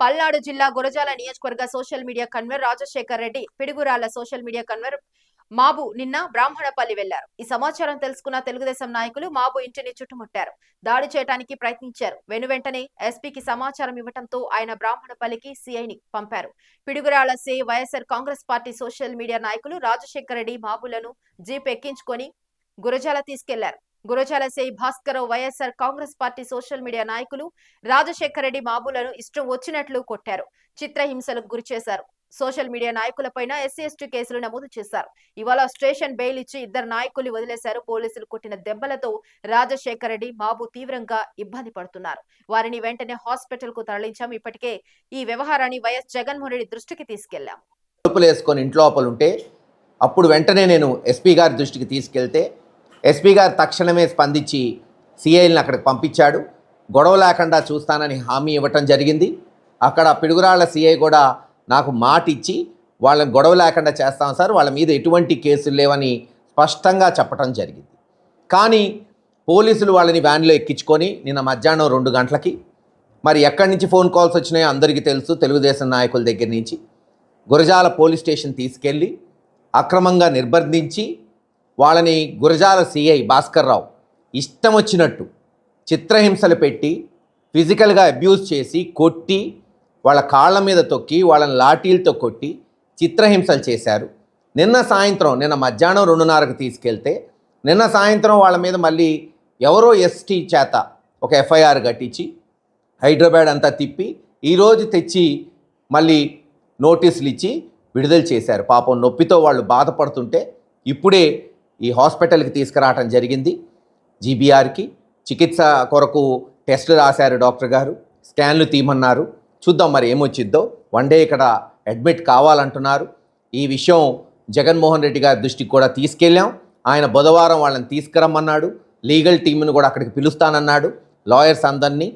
పల్నాడు జిల్లా గురజాల నియోజకవర్గ social media convener Rajasekhar Reddy Piduguralla social media convener Mabu నిన్న బ్రాహ్మణపల్లి వెళ్ళారు ఈ సమాచారం తెలుసుకున్న తెలుగుదేశం నాయకులు మాబు ఇంటిని చుట్టుముట్టారు. దాడి చేయడానికి ప్రయత్నించారు. వెనువెంటనే ఎస్పీకి సమాచారం ఇవ్వడంతో ఆయన బ్రాహ్మణపల్లికి సిఐని పంపారు. Piduguralla C YSR Congress party social media నాయకులు రాజశేఖర్ రెడ్డి మాబులను జీప్ ఎక్కించుకొని గురజాల తీసుకెళ్ళారు. Gurazala Sai Bhaskar YSR Congress party social media నాయకులు రాజశేఖర రెడ్డి మాబులను ఇష్టం వచ్చినట్లు కొట్టారు. చిత్రహింసలకు గురి చేశారు. సోషల్ మీడియా నాయకులపైన ఎస్సీ ఎస్టీ కేసులు నమోదు చేశారు. ఇవాళ స్టేషన్ బెయిల్ ఇచ్చి ఇద్దరు నాయకులు వదిలేశారు. పోలీసులు కొట్టిన దెబ్బలతో రాజశేఖర్ రెడ్డి మాబు తీవ్రంగా ఇబ్బంది పడుతున్నారు. వారిని వెంటనే హాస్పిటల్కు తరలించాం. ఇప్పటికే ఈ వ్యవహారాన్ని వైఎస్ జగన్మోహన్ రెడ్డి దృష్టికి తీసుకెళ్ళాం తలుపులు వేసుకొని ఇంట్లో ఉంటే అప్పుడు వెంటనే నేను ఎస్పీ గారి దృష్టికి తీసుకెళ్తే ఎస్పీ గారు తక్షణమే స్పందించి సిఐల్ని అక్కడికి పంపించాడు. గొడవ లేకుండా చూస్తానని హామీ ఇవ్వటం జరిగింది. అక్కడ పిడుగురాళ్ళ సిఐ కూడా నాకు మాట ఇచ్చి వాళ్ళని గొడవ లేకుండా చేస్తాం సార్ వాళ్ళ మీద ఎటువంటి కేసులు లేవని స్పష్టంగా చెప్పడం జరిగింది. కానీ పోలీసులు వాళ్ళని వ్యాన్లో ఎక్కించుకొని నిన్న మధ్యాహ్నం రెండు గంటలకి మరి ఎక్కడి నుంచి ఫోన్ కాల్స్ వచ్చినాయో అందరికీ తెలుసు తెలుగుదేశం నాయకుల దగ్గర నుంచి. గురజాల పోలీస్ స్టేషన్ తీసుకెళ్ళి అక్రమంగా నిర్బంధించి వాళ్ళని గురజాల సిఐ భాస్కర్ రావు ఇష్టం వచ్చినట్టు చిత్రహింసలు పెట్టి ఫిజికల్గా అబ్యూస్ చేసి కొట్టి వాళ్ళ కాళ్ళ మీద తొక్కి వాళ్ళని లాఠీలతో కొట్టి చిత్రహింసలు చేశారు. నిన్న సాయంత్రం నిన్న మధ్యాహ్నం రెండున్నరకు తీసుకెళ్తే నిన్న సాయంత్రం వాళ్ళ మీద మళ్ళీ ఎవరో ఎస్టీ చేత ఒక ఎఫ్ఐఆర్ కట్టించి హైదరాబాద్ అంతా తిప్పి ఈరోజు తెచ్చి మళ్ళీ నోటీసులు ఇచ్చి విడుదల చేశారు. పాపం నొప్పితో వాళ్ళు బాధపడుతుంటే ఇప్పుడే ఈ హాస్పిటల్కి తీసుకురావటం జరిగింది. జీబీఆర్కి చికిత్స కొరకు టెస్టులు రాశారు డాక్టర్ గారు. స్కాన్లు తీయమన్నారు. చూద్దాం మరి ఏమొచ్చిద్దో. వన్ డే ఇక్కడ అడ్మిట్ కావాలంటున్నారు. ఈ విషయం జగన్మోహన్ రెడ్డి గారి దృష్టికి కూడా తీసుకెళ్ళాం. ఆయన బుధవారం వాళ్ళని తీసుకురమ్మన్నాడు. లీగల్ టీంను కూడా అక్కడికి పిలుస్తానన్నాడు. లాయర్స్ అందరినీ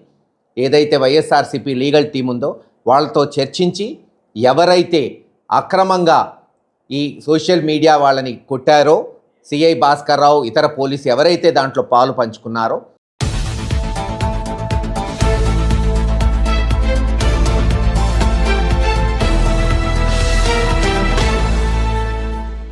ఏదైతే వైఎస్ఆర్సీపీ లీగల్ టీం ఉందో వాళ్ళతో చర్చించి ఎవరైతే అక్రమంగా ఈ సోషల్ మీడియా వాళ్ళని కొట్టారో సిఐ భాస్కర్ రావు ఇతర పోలీసు ఎవరైతే దాంట్లో పాలు పంచుకున్నారో